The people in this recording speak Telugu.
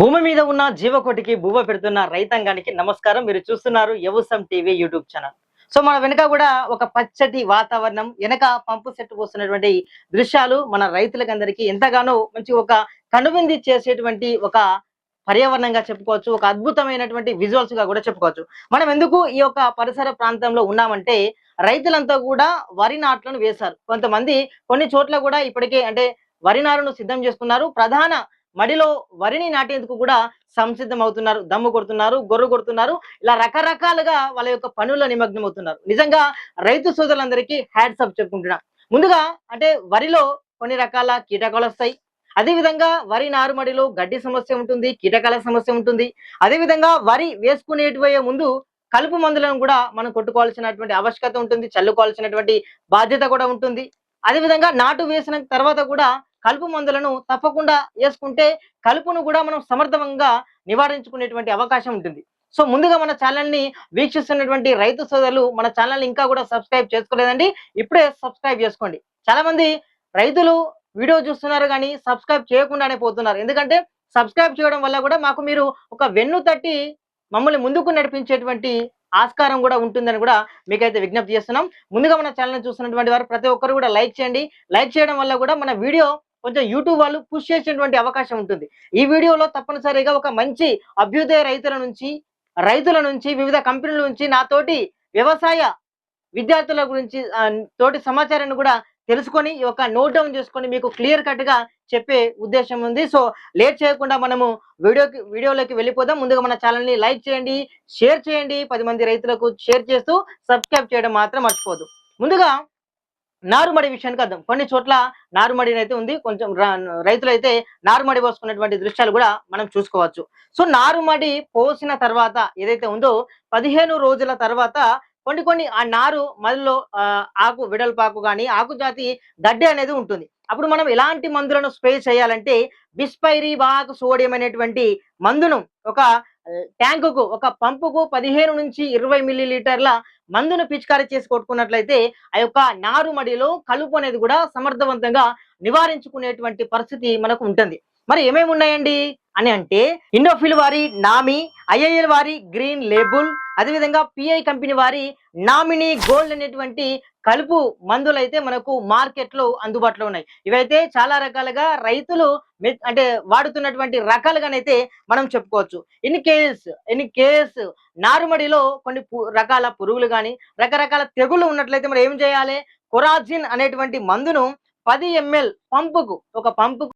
భూమి మీద ఉన్న జీవకోటికి భూమ పెడుతున్న రైతాంగానికి నమస్కారం. మీరు చూస్తున్నారు Yavasam TV YouTube channel. So మన వెనుక కూడా ఒక పచ్చటి వాతావరణం వెనక పంపు సెట్ పోస్తున్నటువంటి దృశ్యాలు మన రైతులకందరికీ ఎంతగానో మంచి ఒక కనువింది చేసేటువంటి ఒక పర్యావరణంగా చెప్పుకోవచ్చు. ఒక అద్భుతమైనటువంటి విజువల్స్గా కూడా చెప్పుకోవచ్చు. మనం ఎందుకు ఈ యొక్క పరిసర ప్రాంతంలో ఉన్నామంటే రైతులంతా కూడా వరి నాట్లను వేశారు. కొంతమంది కొన్ని చోట్ల కూడా ఇప్పటికే అంటే వరి నారును సిద్ధం చేసుకున్నారు. ప్రధాన మడిలో వరిని నాటేందుకు కూడా సంసిద్ధం అవుతున్నారు దమ్ము కొడుతున్నారు గొర్రు కొడుతున్నారు ఇలా రకరకాలుగా వాళ్ళ యొక్క పనుల్లో నిమగ్నం అవుతున్నారు నిజంగా రైతు సోదరులందరికీ హ్యాడ్స్ అప్ చెప్పుకుంటున్నా. ముందుగా అంటే వరిలో కొన్ని రకాల కీటకాలు వస్తాయి. అదే విధంగా వరి నారుమడిలో గడ్డి సమస్య ఉంటుంది కీటకాల సమస్య ఉంటుంది. అదే విధంగా వరి వేసుకునేటిపోయే ముందు కలుపు మందులను కూడా మనం కొట్టుకోవాల్సినటువంటి ఆవశ్యకత ఉంటుంది చల్లుకోవాల్సినటువంటి బాధ్యత కూడా ఉంటుంది. అదే విధంగా నాటు వేసిన తర్వాత కూడా కలుపు మందులను తప్పకుండా వేసుకుంటే కలుపును కూడా మనం సమర్థవంగా నివారించుకునేటువంటి అవకాశం ఉంటుంది. సో ముందుగా మన ఛానల్ని వీక్షిస్తున్నటువంటి రైతు సోదరులు మన ఛానల్ ఇంకా కూడా సబ్స్క్రైబ్ చేసుకోలేదండి ఇప్పుడే సబ్స్క్రైబ్ చేసుకోండి. చాలా మంది రైతులు వీడియో చూస్తున్నారు కానీ సబ్స్క్రైబ్ చేయకుండానే పోతున్నారు. ఎందుకంటే సబ్స్క్రైబ్ చేయడం వల్ల కూడా మాకు మీరు ఒక వెన్ను తట్టి మమ్మల్ని ముందుకు నడిపించేటువంటి ఆస్కారం కూడా ఉంటుందని కూడా మీకైతే విజ్ఞప్తి చేస్తున్నాం. ముందుగా మన ఛానల్ చూస్తున్నటువంటి వారు ప్రతి ఒక్కరు కూడా లైక్ చేయండి. లైక్ చేయడం వల్ల కూడా మన వీడియో కొంచెం యూట్యూబ్ వాళ్ళు పుష్ చేసేటువంటి అవకాశం ఉంటుంది. ఈ వీడియోలో తప్పనిసరిగా ఒక మంచి అభ్యుదయ రైతుల నుంచి రైతుల నుంచి వివిధ కంపెనీల నుంచి నాతోటి వ్యవసాయ విద్యార్థుల గురించి తోటి సమాచారాన్ని కూడా తెలుసుకొని ఈ యొక్క నోట్ డౌన్ చేసుకొని మీకు క్లియర్ కట్గా చెప్పే ఉద్దేశం ఉంది. సో లేట్ చేయకుండా మనము వీడియోకి వీడియోలోకి వెళ్ళిపోదాం. ముందుగా మన ఛానల్ని లైక్ చేయండి షేర్ చేయండి. పది మంది రైతులకు షేర్ చేస్తూ సబ్స్క్రైబ్ చేయడం మాత్రం మర్చిపోదు. ముందుగా నారుమడి విషయానికి అర్థం. కొన్ని చోట్ల నారుమడి అయితే ఉంది కొంచెం రైతులైతే నారుమడి పోసుకున్నటువంటి దృశ్యాలు కూడా మనం చూసుకోవచ్చు. సో నారుమడి పోసిన తర్వాత ఏదైతే ఉందో పదిహేను రోజుల తర్వాత కొన్ని కొన్ని ఆ నారు మదిలో ఆకు విడల్పాకు కానీ ఆకు జాతి గడ్డి అనేది ఉంటుంది. అప్పుడు మనం ఎలాంటి మందులను స్ప్రే చేయాలంటే బిస్పైరీ బాకు సోడియం అనేటువంటి మందును ఒక ట్యాంకుకు ఒక పంపుకు పదిహేను నుంచి ఇరవై మిల్లీ లీటర్ల మందును పిచికారీ చేసి కొట్టుకున్నట్లయితే ఆ యొక్క నారుమడిలో కలుపు అనేది కూడా సమర్థవంతంగా నివారించుకునేటువంటి పరిస్థితి మనకు ఉంటుంది. మరి ఏమేమి ఉన్నాయండి? అని అంటే ఇండోఫిల్ వారి నామి ఐఐఎల్ వారి గ్రీన్ లేబుల్ అదేవిధంగా పిఐ కంపెనీ వారి నామినీ గోల్డ్ అనేటువంటి కలుపు మందులు అయితే మనకు మార్కెట్లో అందుబాటులో ఉన్నాయి. ఇవైతే చాలా రకాలుగా రైతులు అంటే వాడుతున్నటువంటి రకాలుగానైతే మనం చెప్పుకోవచ్చు. ఇన్ కేస్ ఇన్ కేస్ నారుమడిలో కొన్ని పు- రకాల పురుగులు కానీ రకరకాల తెగులు ఉన్నట్లయితే మనం ఏం చేయాలి? కొరాజిన్ అనేటువంటి మందును పది ఎంఎల్ పంపుకు ఒక పంపుకు